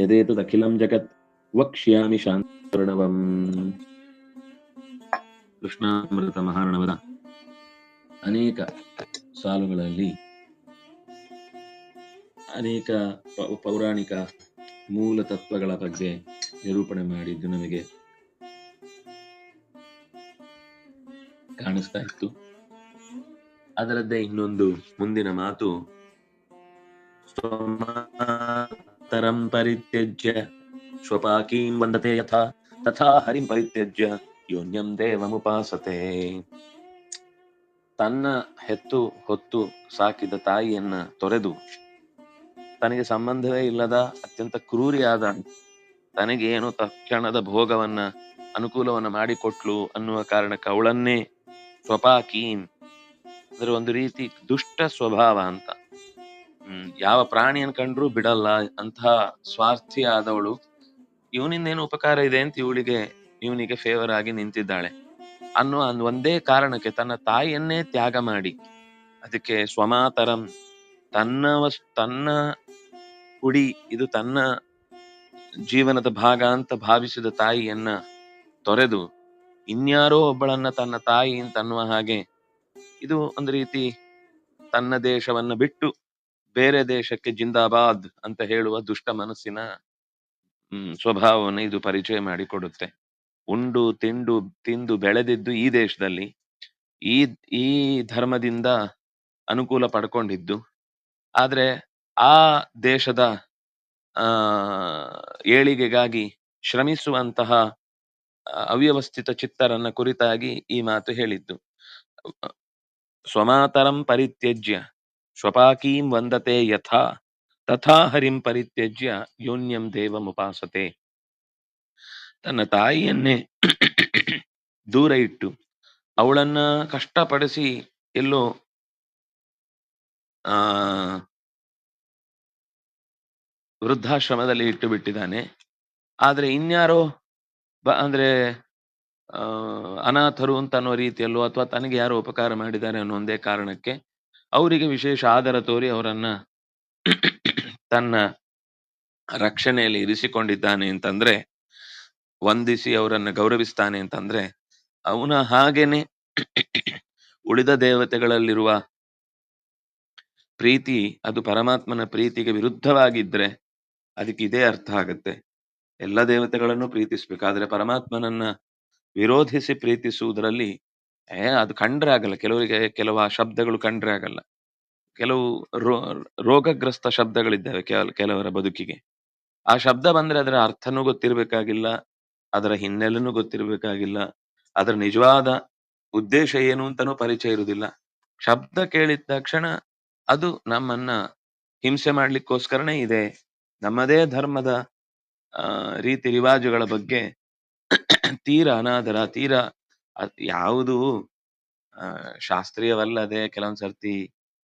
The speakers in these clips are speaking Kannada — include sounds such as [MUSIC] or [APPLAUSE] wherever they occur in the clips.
ಯದೇತದಖಿಲಂ ಜಗತ್ ವಕ್ಷ್ಯಾಮಿ ಶಾಂತರ್ಣವಂ ಕೃಷ್ಣಾಮೃತ ಮಹಾರಣವದ ಅನೇಕ ಸಾಲುಗಳಲ್ಲಿ ಅನೇಕ ಪೌರಾಣಿಕ ಮೂಲ ತತ್ವಗಳ ಬಗ್ಗೆ ನಿರೂಪಣೆ ಮಾಡಿದ್ದು ನಮಗೆ ಕಾಣಿಸ್ತಾ ಇತ್ತು. ಅದರದ್ದೇ ಇನ್ನೊಂದು ಮುಂದಿನ ಮಾತು. ಸ್ವಮಾತರಂ ಪರಿತ್ಯಜ್ಯ ಸ್ವಪಾಕೀಂ ವಂದತೆ ಯಥಾ ತಥಾ ಹರಿಂ ಪರಿತ್ಯಜ್ಯ ಯೋನ್ಯಂ ದೇವಮುಪಾಸತೆ ತನ್ನ ಹೆತ್ತು, ಹೊತ್ತು ಸಾಕಿದ ತಾಯಿಯನ್ನ ತೊರೆದು, ತನಗೆ ಸಂಬಂಧವೇ ಇಲ್ಲದ ಅತ್ಯಂತ ಕ್ರೂರಿಯಾದ, ತನಗೇನು ತಕ್ಷಣದ ಭೋಗವನ್ನ, ಅನುಕೂಲವನ್ನ ಮಾಡಿಕೊಟ್ಲು ಅನ್ನುವ ಕಾರಣಕ್ಕೆ ಅವಳನ್ನೇ ಸ್ವಪಾಕೀಂ ಅಂದ್ರೆ ಒಂದು ರೀತಿ ದುಷ್ಟ ಸ್ವಭಾವ ಅಂತ. ಯಾವ ಪ್ರಾಣಿಯನ್ನು ಕಂಡ್ರೂ ಬಿಡಲ್ಲ ಅಂತಹ ಸ್ವಾರ್ಥಿ ಆದವಳು ಇವನಿಂದ ಏನು ಉಪಕಾರ ಇದೆ ಅಂತ ಇವಳಿಗೆ, ಇವನಿಗೆ ಫೇವರ್ ಆಗಿ ನಿಂತಿದ್ದಾಳೆ. ಅನ್ನುವ ಒಂದ್- ಕಾರಣಕ್ಕೆ ತನ್ನ ತಾಯಿಯನ್ನೇ ತ್ಯಾಗ ಮಾಡಿ. ಅದಕ್ಕೆ ಸ್ವಮಾತರಂ, ತನ್ನ ವಸ್, ತನ್ನ ಕುಡಿ, ಇದು ತನ್ನ ಜೀವನದ ಭಾಗ ಅಂತ ಭಾವಿಸಿದ ತಾಯಿಯನ್ನ ತೊರೆದು, ಇನ್ಯಾರೋ ಒಬ್ಬಳನ್ನ ತನ್ನ ತಾಯಿ ಅಂತ ಅನ್ನುವ ಹಾಗೆ, ಇದು ಒಂದು ರೀತಿ ತನ್ನ ದೇಶವನ್ನ ಬಿಟ್ಟು ಬೇರೆ ದೇಶಕ್ಕೆ ಜಿಂದಾಬಾದ್ ಅಂತ ಹೇಳುವ ದುಷ್ಟ ಮನಸ್ಸಿನ ಹ್ಮ್, ಸ್ವಭಾವವನ್ನು ಇದು ಪರಿಚಯ ಮಾಡಿಕೊಡುತ್ತೆ. ಉಂಡು ತಿಂಡು ತಿಂದು ಬೆಳೆದಿದ್ದು ಈ ದೇಶದಲ್ಲಿ ಈ ಈ ಧರ್ಮದಿಂದ ಅನುಕೂಲ ಪಡ್ಕೊಂಡಿದ್ದು. ಆದ್ರೆ ಆ ದೇಶದ ಆ ಏಳಿಗೆಗಾಗಿ ಶ್ರಮಿಸುವಂತಹ ಅವ್ಯವಸ್ಥಿತ ಚಿತ್ತರನ್ನ ಕುರಿತಾಗಿ ಈ ಮಾತು ಹೇಳಿದ್ದು. ಸ್ವಮಾತರಂ ಪರಿತ್ಯಜ್ಯ. ಸ್ವಪಾಕೀಂ ವಂದತೆ ಯಥಾ, ತಥಾ ಹರಿಂ ಪರಿತ್ಯಜ್ಯ, ಯೋನ್ಯಂ ದೇವಮುಪಾಸತೆ ತನ್ನ ತಾಯಿಯನ್ನೇ ದೂರ ಇಟ್ಟು ಅವಳನ್ನ ಕಷ್ಟಪಡಿಸಿ ಎಲ್ಲೋ, ಆ, ವೃದ್ಧಾಶ್ರಮದಲ್ಲಿ ಇಟ್ಟು ಬಿಟ್ಟಿದ್ದಾನೆ ಆದ್ರೆ ಇನ್ಯಾರೋ ಬ- ಅಂದ್ರೆ ಅನಾಥರು ಅಂತ ಅನ್ನೋ ರೀತಿಯಲ್ಲೋ ಅಥವಾ ತನಗೆ ಯಾರೋ ಉಪಕಾರ ಮಾಡಿದ್ದಾರೆ ಅನ್ನೋ ಒಂದೇ ಕಾರಣಕ್ಕೆ ಅವರಿಗೆ ವಿಶೇಷ ಆದರ ತೋರಿ ಅವರನ್ನ ತನ್ನ ರಕ್ಷಣೆಯಲ್ಲಿ ಇರಿಸಿಕೊಂಡಿದ್ದಾನೆ ಅಂತಂದ್ರೆ, ವಂದಿಸಿ ಅವರನ್ನ ಗೌರವಿಸ್ತಾನೆ ಅಂತಂದ್ರೆ, ಅವನ ಹಾಗೇನೆ ಉಳಿದ ದೇವತೆಗಳಲ್ಲಿರುವ ಪ್ರೀತಿ, ಅದು ಪರಮಾತ್ಮನ ಪ್ರೀತಿಗೆ ವಿರುದ್ಧವಾಗಿದ್ರೆ ಅದಕ್ಕೆ ಇದೇ ಅರ್ಥ ಆಗುತ್ತೆ. ಎಲ್ಲ ದೇವತೆಗಳನ್ನು ಪ್ರೀತಿಸ್ಬೇಕಾದ್ರೆ ಪರಮಾತ್ಮನನ್ನ ವಿರೋಧಿಸಿ ಪ್ರೀತಿಸುವುದರಲ್ಲಿ ಏ, ಅದು ಕಂಡ್ರೆ ಆಗಲ್ಲ. ಕೆಲವರಿಗೆ ಕೆಲವು ಆ ಶಬ್ದಗಳು ಕಂಡ್ರೆ ಆಗಲ್ಲ. ಕೆಲವು ರೋ, ರೋಗಗ್ರಸ್ತ ಶಬ್ದಗಳಿದ್ದಾವೆ ಕೆಲ, ಕೆಲವರ ಬದುಕಿಗೆ. ಆ ಶಬ್ದ ಬಂದ್ರೆ ಅದರ ಅರ್ಥನೂ ಗೊತ್ತಿರಬೇಕಾಗಿಲ್ಲ, ಅದರ ಹಿನ್ನೆಲೆನೂ ಗೊತ್ತಿರಬೇಕಾಗಿಲ್ಲ, ಅದರ ನಿಜವಾದ ಉದ್ದೇಶ ಏನು ಅಂತಾನೂ ಪರಿಚಯ ಇರುವುದಿಲ್ಲ. ಶಬ್ದ ಕೇಳಿದ ತಕ್ಷಣ ಅದು ನಮ್ಮನ್ನ ಹಿಂಸೆ ಮಾಡ್ಲಿಕ್ಕೋಸ್ಕರನೇ ಇದೆ. ನಮ್ಮದೇ ಧರ್ಮದ ರೀತಿ ರಿವಾಜುಗಳ ಬಗ್ಗೆ [CLEARS THROAT] ತೀರಾ ಅನಾದರ, ತೀರಾ ಯಾವುದು? ಶಾಸ್ತ್ರೀಯವಲ್ಲದೆ ಕೆಲವೊಂದ್ ಸರ್ತಿ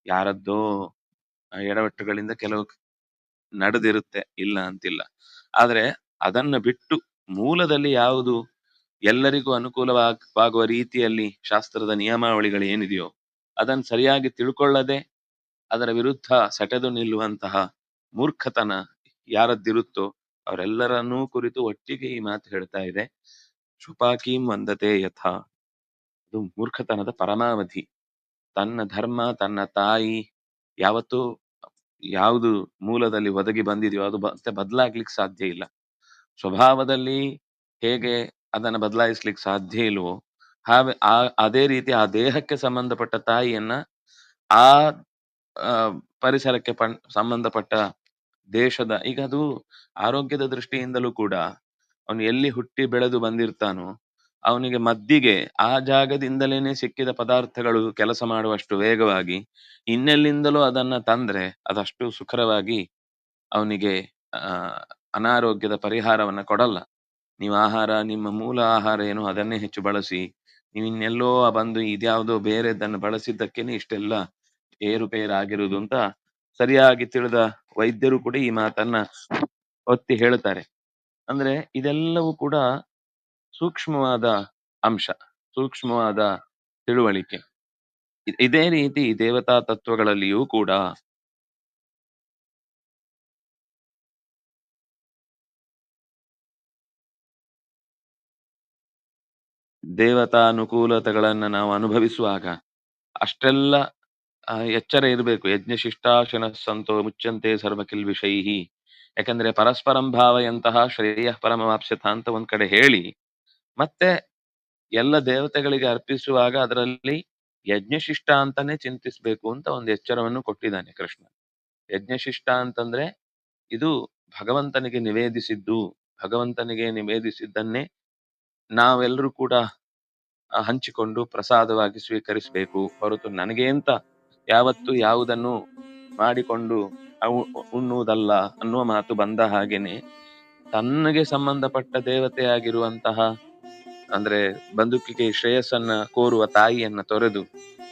ಯಾರದ್ದೋ ಎಡವಟ್ಟುಗಳಿಂದ ಕೆಲವು ನಡೆದಿರುತ್ತೆ, ಇಲ್ಲ ಅಂತಿಲ್ಲ. ಆದ್ರೆ ಅದನ್ನ ಬಿಟ್ಟು ಮೂಲದಲ್ಲಿ ಯಾವುದು ಎಲ್ಲರಿಗೂ ಅನುಕೂಲವಾಗುವ ರೀತಿಯಲ್ಲಿ ಶಾಸ್ತ್ರದ ನಿಯಮಾವಳಿಗಳು ಏನಿದೆಯೋ ಅದನ್ನು ಸರಿಯಾಗಿ ತಿಳ್ಕೊಳ್ಳದೆ ಅದರ ವಿರುದ್ಧ ಸೆಟೆದು ನಿಲ್ಲುವಂತಹ ಮೂರ್ಖತನ ಯಾರದ್ದಿರುತ್ತೋ ಅವರೆಲ್ಲರನ್ನೂ ಕುರಿತು ಒಟ್ಟಿಗೆ ಈ ಮಾತು ಹೇಳ್ತಾ ಇದೆ. ಶುಪಾಕೀಂ ವಂದತೆ ಯಥಾ. ಅದು ಮೂರ್ಖತನದ ಪರಮಾವಧಿ. ತನ್ನ ಧರ್ಮ, ತನ್ನ ತಾಯಿ ಯಾವತ್ತು ಯಾವುದು ಮೂಲದಲ್ಲಿ ಒದಗಿ ಬಂದಿದೆಯೋ ಅದು ಮತ್ತೆ ಬದಲಾಗ್ಲಿಕ್ಕೆ ಸಾಧ್ಯ ಇಲ್ಲ. ಸ್ವಭಾವದಲ್ಲಿ ಹೇಗೆ ಅದನ್ನ ಬದಲಾಯಿಸ್ಲಿಕ್ಕೆ ಸಾಧ್ಯ ಇಲ್ವೋ, ಹಾಗೆ ಆ, ಅದೇ ರೀತಿ ಆ ದೇಹಕ್ಕೆ ಸಂಬಂಧಪಟ್ಟ ತಾಯಿಯನ್ನ ಆ ಪರಿಸರಕ್ಕೆ ಸಂಬಂಧಪಟ್ಟ ದೇಶದ, ಈಗ ಅದು ಆರೋಗ್ಯದ ದೃಷ್ಟಿಯಿಂದಲೂ ಕೂಡ ಅವನು ಎಲ್ಲಿ ಹುಟ್ಟಿ ಬೆಳೆದು ಬಂದಿರ್ತಾನೋ, ಅವನಿಗೆ ಮದ್ದಿಗೆ ಆ ಜಾಗದಿಂದಲೇನೆ ಸಿಕ್ಕಿದ ಪದಾರ್ಥಗಳು ಕೆಲಸ ಮಾಡುವಷ್ಟು ವೇಗವಾಗಿ ಇನ್ನೆಲ್ಲಿಂದಲೂ ಅದನ್ನ ತಂದ್ರೆ ಅದಷ್ಟು ಸುಖರವಾಗಿ ಅವನಿಗೆ ಅನಾರೋಗ್ಯದ ಪರಿಹಾರವನ್ನ ಕೊಡಲ್ಲ. ನೀವು ಆಹಾರ, ನಿಮ್ಮ ಮೂಲ ಆಹಾರ ಏನು ಅದನ್ನೇ ಹೆಚ್ಚು ಬಳಸಿ, ನೀವು ಇನ್ನೆಲ್ಲೋ ಬಂದು ಇದ್ಯಾವುದೋ ಬೇರೆದನ್ನು ಬಳಸಿದ್ದಕ್ಕೇನೆ ಇಷ್ಟೆಲ್ಲ ಏರುಪೇರಾಗಿರುವುದು ಅಂತ ಸರಿಯಾಗಿ ತಿಳಿದ ವೈದ್ಯರು ಕೂಡ ಈ ಮಾತನ್ನ ಒತ್ತಿ ಹೇಳ್ತಾರೆ. ಅಂದ್ರೆ ಇದೆಲ್ಲವೂ ಕೂಡ ಸೂಕ್ಷ್ಮವಾದ ಅಂಶ, ಸೂಕ್ಷ್ಮವಾದ ತಿಳುವಳಿಕೆ. ಇದೇ ರೀತಿ ದೇವತಾ ತತ್ವಗಳಲ್ಲಿಯೂ ಕೂಡ ದೇವತಾನುಕೂಲತೆಗಳನ್ನ ನಾವು ಅನುಭವಿಸುವಾಗ ಅಷ್ಟೆಲ್ಲ ಎಚ್ಚರ ಇರಬೇಕು. ಯಜ್ಞ ಶಿಷ್ಟಾಶನ ಸಂತೋ ಮುಚ್ಚಂತೆ ಸರ್ವಕಿಲ್ ವಿಷೈಹಿ ಯಾಕಂದ್ರೆ ಪರಸ್ಪರಂ ಭಾವಯಂತಹ ಶ್ರೇಯ ಪರಮವಾಪ್ಸ್ಯತ ಅಂತ ಒಂದ್ ಕಡೆ ಹೇಳಿ, ಮತ್ತೆ ಎಲ್ಲ ದೇವತೆಗಳಿಗೆ ಅರ್ಪಿಸುವಾಗ ಅದರಲ್ಲಿ ಯಜ್ಞಶಿಷ್ಟ ಅಂತಾನೆ ಚಿಂತಿಸ್ಬೇಕು ಅಂತ ಒಂದು ಎಚ್ಚರವನ್ನು ಕೊಟ್ಟಿದ್ದಾನೆ ಕೃಷ್ಣ ಯಜ್ಞಶಿಷ್ಟ ಅಂತಂದ್ರೆ ಇದು ಭಗವಂತನಿಗೆ ನಿವೇದಿಸಿದ್ದು, ಭಗವಂತನಿಗೆ ನಿವೇದಿಸಿದ್ದನ್ನೇ ನಾವೆಲ್ಲರೂ ಕೂಡ ಹಂಚಿಕೊಂಡು ಪ್ರಸಾದವಾಗಿ ಸ್ವೀಕರಿಸಬೇಕು ಹೊರತು ನನಗೆ ಅಂತ ಯಾವತ್ತು ಯಾವುದನ್ನು ಮಾಡಿಕೊಂಡು ಅವು- ಉಣ್ಣುವುದಲ್ಲ ಅನ್ನುವ ಮಾತು ಬಂದ ಹಾಗೇನೆ ತನ್ನಗೆ ಸಂಬಂಧಪಟ್ಟ ದೇವತೆಯಾಗಿರುವಂತಹ, ಅಂದ್ರೆ ಬಂದುಕಿಗೆ ಶ್ರೇಯಸ್ಸನ್ನ ಕೋರುವ ತಾಯಿಯನ್ನ ತೊರೆದು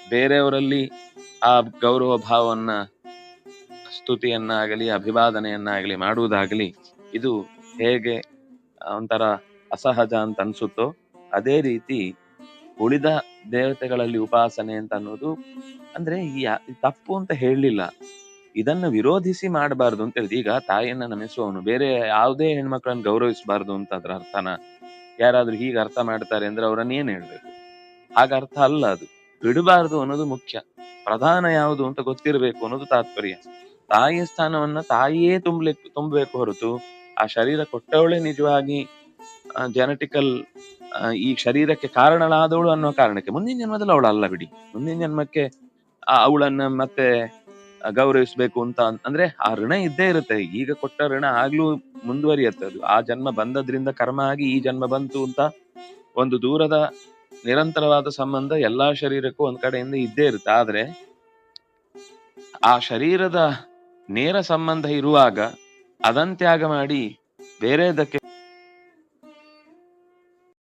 ಬೇರೆಯವರಲ್ಲಿ ಆ ಗೌರವ ಭಾವವನ್ನ ಸ್ತುತಿಯನ್ನಾಗಲಿ, ಅಭಿವಾದನೆಯನ್ನಾಗಲಿ ಮಾಡುವುದಾಗಲಿ ಇದು ಹೇಗೆ ಒಂಥರ ಅಸಹಜ ಅಂತ ಅನ್ಸುತ್ತೋ ಅದೇ ರೀತಿ ಉಳಿದ ದೇವತೆಗಳಲ್ಲಿ ಉಪಾಸನೆ ಅಂತ ಅನ್ನೋದು ಅಂದ್ರೆ ತಪ್ಪು ಅಂತ ಹೇಳಲಿಲ್ಲ. ಇದನ್ನ ವಿರೋಧಿಸಿ ಮಾಡಬಾರ್ದು ಅಂತ ಹೇಳಿದ್ ಈಗ ತಾಯಿಯನ್ನ ನಮಿಸುವವನು ಬೇರೆ ಯಾವುದೇ ಹೆಣ್ಮಕ್ಳನ್ನ ಗೌರವಿಸಬಾರ್ದು ಅಂತ ಅದ್ರ ಅರ್ಥನ ಯಾರಾದ್ರೂ ಹೀಗೆ ಅರ್ಥ ಮಾಡ್ತಾರೆ ಅಂದ್ರೆ ಅವರನ್ನ ಏನ್ ಹೇಳ್ಬೇಕು? ಹಾಗ ಅರ್ಥ ಅಲ್ಲ ಅದು. ಬಿಡಬಾರ್ದು ಅನ್ನೋದು ಮುಖ್ಯ. ಪ್ರಧಾನ ಯಾವುದು ಅಂತ ಗೊತ್ತಿರಬೇಕು ಅನ್ನೋದು ತಾತ್ಪರ್ಯ. ತಾಯಿಯ ಸ್ಥಾನವನ್ನ ತಾಯಿಯೇ ತುಂಬಲಿಕ್ಕೆ ತುಂಬಬೇಕು ಹೊರತು ಆ ಶರೀರ ಕೊಟ್ಟವಳೆ ನಿಜವಾಗಿ ಜೆನೆಟಿಕಲ್ ಈ ಶರೀರಕ್ಕೆ ಕಾರಣಳಾದವಳು ಅನ್ನೋ ಕಾರಣಕ್ಕೆ ಮುಂದಿನ ಜನ್ಮದಲ್ಲಿ ಅವಳು ಅಲ್ಲ ಬಿಡಿ. ಮುಂದಿನ ಜನ್ಮಕ್ಕೆ ಅವಳನ್ನ ಮತ್ತೆ ಗೌರವಿಸ್ಬೇಕು ಅಂತ ಅಂದ್ರೆ ಆ ಋಣ ಇದ್ದೇ ಇರುತ್ತೆ. ಈಗ ಕೊಟ್ಟ ಋಣ ಆಗ್ಲೂ ಮುಂದುವರಿಯುತ್ತೆ ಅದು. ಆ ಜನ್ಮ ಬಂದದ್ರಿಂದ ಕರ್ಮ ಆಗಿ ಈ ಜನ್ಮ ಬಂತು ಅಂತ ಒಂದು ದೂರದ ನಿರಂತರವಾದ ಸಂಬಂಧ ಎಲ್ಲಾ ಶರೀರಕ್ಕೂ ಒಂದ್ ಕಡೆಯಿಂದ ಇದ್ದೇ ಇರುತ್ತೆ. ಆದ್ರೆ ಆ ಶರೀರದ ನೇರ ಸಂಬಂಧ ಇರುವಾಗ ಅದನ್ ತ್ಯಾಗ ಮಾಡಿ ಬೇರೆದಕ್ಕೆ